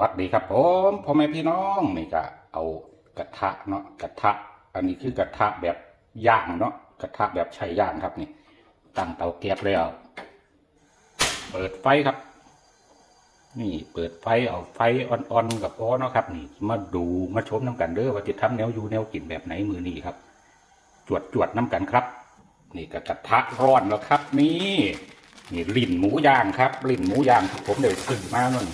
วัสดีครับผมพ่อแม่พี่น้องนี่ก็เอากระทะเนาะกระทะ อันนี้คือกระทะแบบย่างเนาะกระทะแบบใช้ย่างครับนี่ ตั้งเตาแก๊สแล้วเปิดไฟครับ นี่เปิดไฟเอาไฟอ่อนๆกับพอเนาะครับ นี่ มาดูมาชมน้ำกันเด้อว่าจะทำแนวอยู่แนวกินแบบไหนมือนี้ครับ จวดจวดๆน้ำกันครับ นี่ก็กระทะร้อนแล้วครับ นี่นี่ลิ้นหมูย่างครับลิ้นหมูย่างที่ผมเดี๋ยวซื้อมานั่น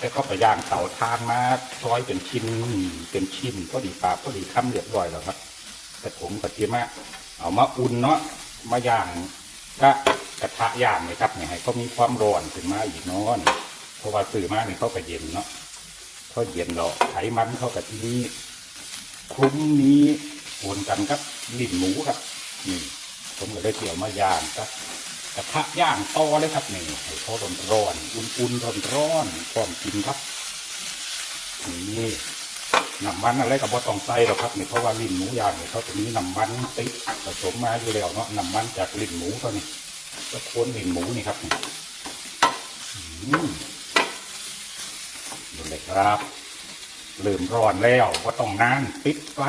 แล้วก็ไปย่างเตาทานมาซอยเป็นชิ้นเป็นชิ้นก็ดีปากก็ดีคำเรียบร้อยแล้วครับ แต่ผมก็เตรียมมาเอามาอุ่นเนาะมาย่างก็กระทะย่างเลยครับเนี่ยให้เขามีความร้อนขึ้นมาอีกน้อนเพราะว่าซื้อมาเนี่ยเขาก็เย็นเนาะเขาเย็นแล้วไขมันเขากับที่นี่คลุ้มนี้โอนกันครับลิ้นหมูครับนี่ผมก็เลยเกี่ยวมาย่างครับ กระทะย่างต่อเลยครับนี่ให้เขาร้อนร้อนๆอุ่นๆร้อนร้อนๆพร้อมกินครับนี่น้ำมันอะไรกับบอต้องใส่หรอกครับนี่เพราะว่าลิ้นหมูย่างเนี่ยเขาจะมีน้ำมันติดผสมมาอยู่แล้วเนาะน้ำมันจากลิ้นหมูตัวนี้ก็โคนลิ้นหมูนี่ครับอืมดูเลยครับเริ่มร้อนแล้วก็ต้องนานปิดไฟ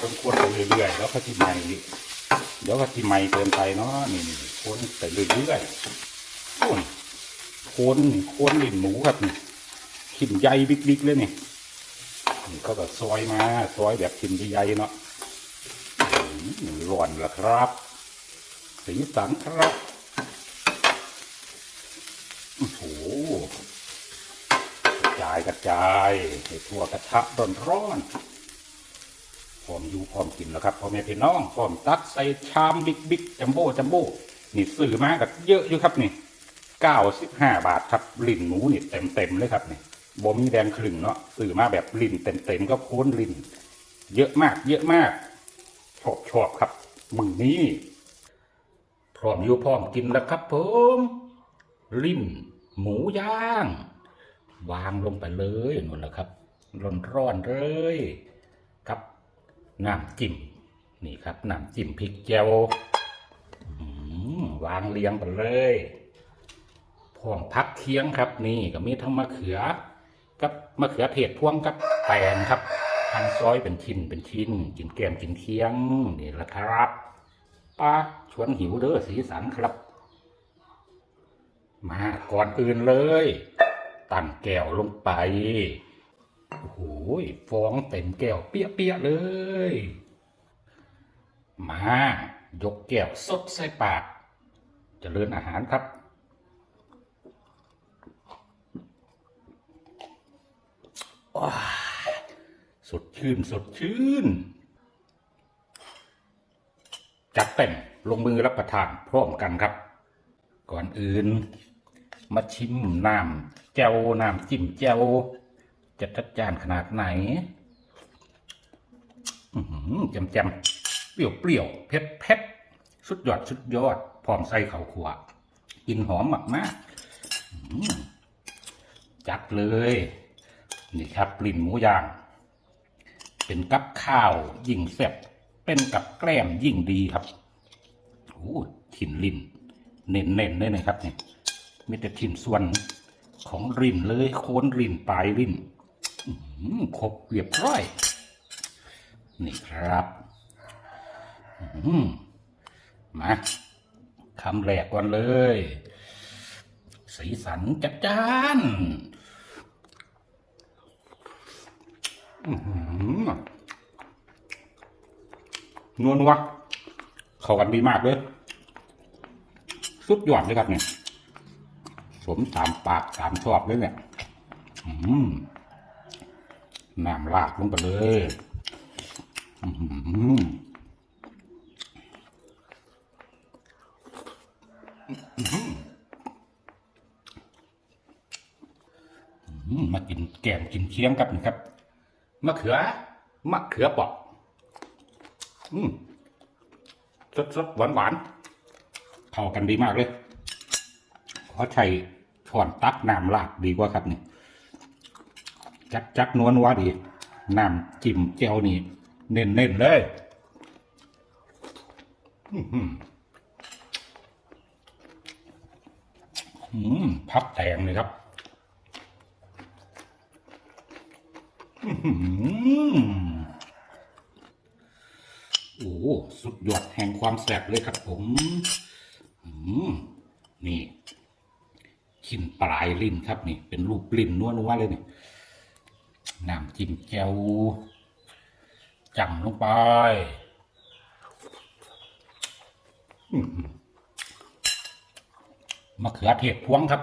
คนควรไปเรื่อยๆแล้วก็ที่ใหม่ เดี๋ยวก็ที่ใหม่เกินไปเนาะนี่นี่คนไปเรื่อยๆโคนโคนนี่โคนลิ้นหมูครับนี่ขินใหญ่บิ๊กๆเลยนี่นี่เขาก็ซอยมาซอยแบบขินใหญ่เนาะร้อนล้วครับสีสันครับโอ้โหกระจายกระจายให้ทั่วกระทะร้อนๆ พร้อมอยู่พร้อมกินแล้วครับพ่อแม่พี่น้องพร้อมตักใส่ชามบิ๊กบิ๊กจัมโบ้จัมโบ้นี่ซื้อมากับเยอะอยู่ครับนี่เก้าสิบห้าบาทครับลิ้นหมูนี่เต็มเต็มๆเลยครับนี่บ่มีแดงครึ่งเนาะซื้อมาแบบลิ้นเต็มเต็มๆก็โค้นลิ้นเยอะมาก เยอะมากชอบชอบครับมึงนี้พร้อมอยู่พร้อมกินแล้วครับผมลิ้นหมูย่าง วางลงไปเลยนั่นแหละครับร้อนๆเลย น้ำจิ้มนี่ครับน้ำจิ้มพริกแจ่ววางเรียงไปเลยพร้อมพักเคียงครับนี่ก็มีทั้งมะเขือ กับมะเขือเทศพ่วงกับแตงครับหั่นซอยเป็นชิ้นเป็นชิ้นกินแกมกินเคียงนี่ละครับป้าชวนหิวเด้อสีสันครับ มาก่อนอื่นเลยตั้งแก้วลงไป โอ้โหฟองเต็มแก้วเปี้ยๆเลย มา ยกแก้วสดใส่ปากจเจริญอาหารครับ สดชื่น สดชื่น จัดเต็มลงมือรับประทานพร้อมกันครับ ก่อนอื่น มาชิมน้ำแจ่วน้ำจิ้มแจ่ว จะจัดจานขนาดไหนจำจำๆเปรี้ยวเปรี้ยวเผ็ดเผ็ดสุดยอดสุดยอดพร้อมใส่ข้าวขัวกินหอมมากมากจัดเลย นี่ครับกลิ่นหมูย่าง เป็นกับข้าวยิ่งแซ่บเป็นกับแกล้มยิ่งดีครับโอ้ถิ่นลิ้นเน้นๆเลยนะครับเนี่ยมีแต่ถิ่นส่วนของรินเลยโค้นรินปลายริน ครบเรียบร้อย นี่ครับหือมาคำแรกก่อนเลย สีสันจัดจ้านนวลวักเข้ากันดีมากเลย สุดยอดเลยครับเนี่ย สมตามปากตามชอบเลยเนี่ย อืม น้ำลาดลงไปเลยมากินแกมกินเคียงกับนี่ครับมะเขือมะเขือเปอกอืมสดสดหวานหวานๆเข้ากันดีมากเลยขอใช้ช้อนตักน้ำลาดดีกว่าครับนี่ จักจักนวลว่าดีน้ำจิ้มเจวนี่ เน้นเน้นๆเลยอืมพับแตงเลยครับอืโอ้สุดยอดแห่งความแสบเลยครับผมอืมนี่ชิ้นปลายลิ้นครับนี่ เป็นรูปลิ้นนวลๆเลยนี่ น้ำจิ้มแจ่วจำลงไปมะเขือเทศพวงครับ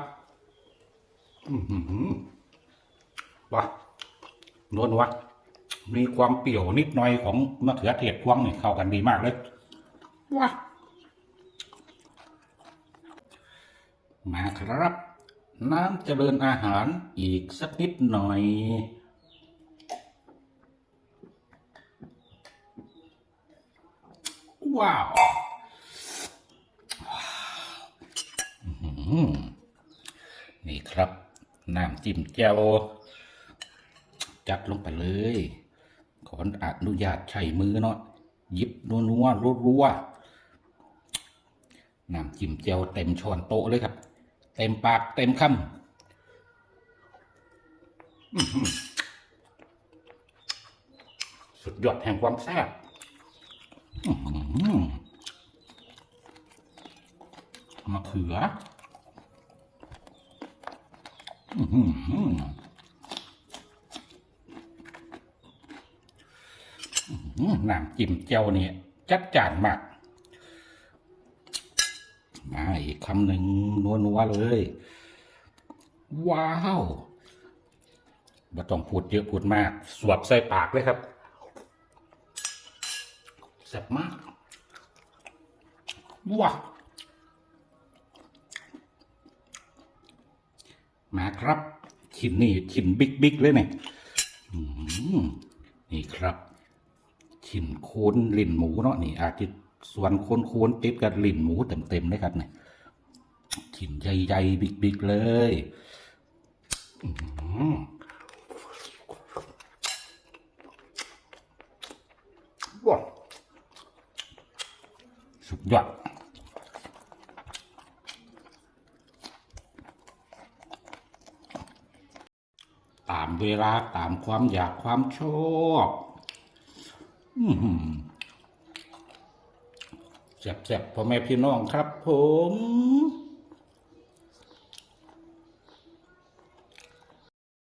ว้านวลวะมีความเปรี้ยวนิดหน่อยของมะเขือเทศพวงนี่เข้ากันดีมากเลยว้ามาครับ น้ำเจริญอาหารอีกสักนิดหน่อย ว้าวนี่ครับ น้ำจิ้มแจ่วจัดลงไปเลย ขออนุญาตใช้มือเนาะยิบนัวนัวรัวรัวๆน้ำจิ้มแจ่วเต็มช้อนโต๊ะเลยครับ เต็มปากเต็มคำสุดยอดแห่งความแซ่บ มะเขืออื้อหืออื้อหือน้ำจิ้มเจียวเนี่ย จัดจานมาก มาอีกคำหนึ่งนัวๆเลย ว้าวไม่ต้องพูดเยอะพูดมาก สวบใส่ปากเลยครับแซ่บมาก ว้าวมาครับชิ้นนี้ชิ้นบิ๊กบิ๊กๆเลยเนี่ยนี่ครับชิ้นโคนลิ้นหมูเนาะนี่ อาจจะส่วนโคนโคนติดกับลิ้นหมูเต็มๆเลยครับเนี่ยชิ้นใหญ่ๆบิ๊กๆเลย อื้อหือว้าวสุดยอด ตามเวลาตามความอยากความชอบอแซ่บๆพ่อแม่พี่น้องครับผม